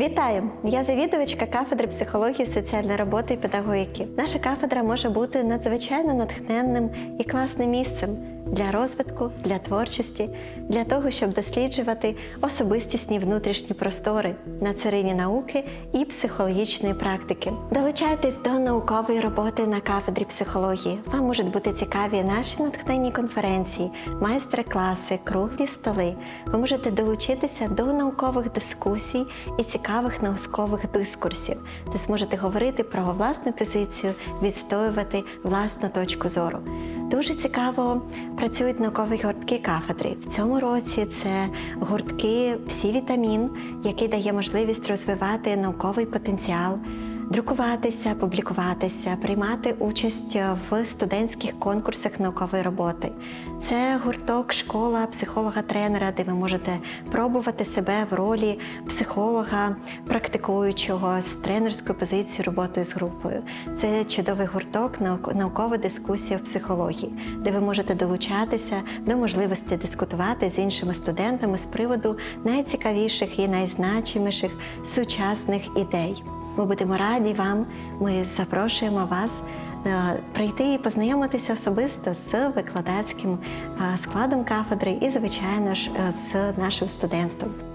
Вітаю! Я завідувачка кафедри психології, соціальної роботи і педагогіки. Наша кафедра може бути надзвичайно натхненним і класним місцем для розвитку, для творчості, для того, щоб досліджувати особистісні внутрішні простори на царині науки і психологічної практики. Долучайтесь до наукової роботи на кафедрі психології. Вам можуть бути цікаві наші натхненні конференції, майстер-класи, круглі столи. Ви можете долучитися до наукових дискусій і цікавих наукових дискурсів, де зможете говорити про власну позицію, відстоювати власну точку зору. Дуже цікаво працюють наукові гуртки кафедри. В цьому році це гуртки Псі-вітамін, який дає можливість розвивати науковий потенціал, друкуватися, публікуватися, приймати участь в студентських конкурсах наукової роботи. Це гурток школа психолога-тренера, де ви можете пробувати себе в ролі психолога, практикуючого з тренерською позицією роботою з групою. Це чудовий гурток наук- наукова дискусія в психології, де ви можете долучатися до можливості дискутувати з іншими студентами з приводу найцікавіших і найзначиміших сучасних ідей. Ми будемо раді вам. Ми запрошуємо вас е, прийти і познайомитися особисто з викладацьким е, складом кафедри і, звичайно ж, е, з нашим студентством.